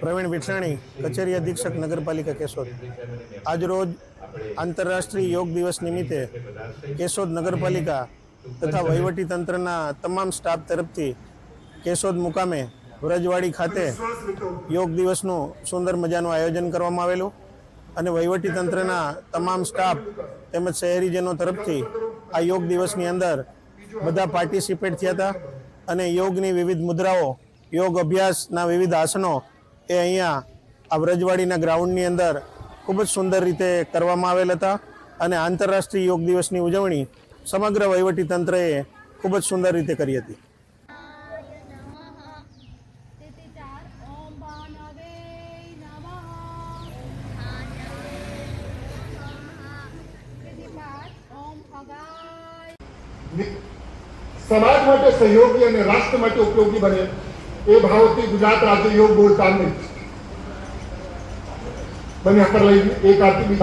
પ્રવીણ વિઠાણી કચેરી અધિક્ષક, નગરપાલિકા કેશોદ. આજરોજ આંતરરાષ્ટ્રીય યોગ દિવસ નિમિત્તે કેશોદ નગરપાલિકા તથા વહીવટી તંત્રના તમામ સ્ટાફ તરફથી કેશોદ મુકામે વ્રજવાડી ખાતે યોગ દિવસનું સુંદર મજાનું આયોજન કરવામાં આવેલું અને વહીવટી તંત્રના તમામ સ્ટાફ તેમજ શહેરીજનો તરફથી આ યોગ દિવસની અંદર બધા પાર્ટિસિપેટ થયા હતા અને યોગની વિવિધ મુદ્રાઓ યોગ અભ્યાસના વિવિધ આસનો એ અહીંયા આ વ્રજવાડીના ગ્રાઉન્ડની અંદર ખૂબ જ સુંદર રીતે કરવામાં આવેલ હતા અને આંતરરાષ્ટ્રીય યોગ દિવસની ઉજવણી સમગ્ર વહીવટીતંત્રએ ખૂબ જ સુંદર રીતે કરી હતી. સમાજ માટે સહયોગી અને રાષ્ટ્ર માટે ઉપયોગી બને. એ ભાવથી ગુજરાત રાજ્ય યોગ બોર્ડ સામે બને પર લઈને એક આરતી બી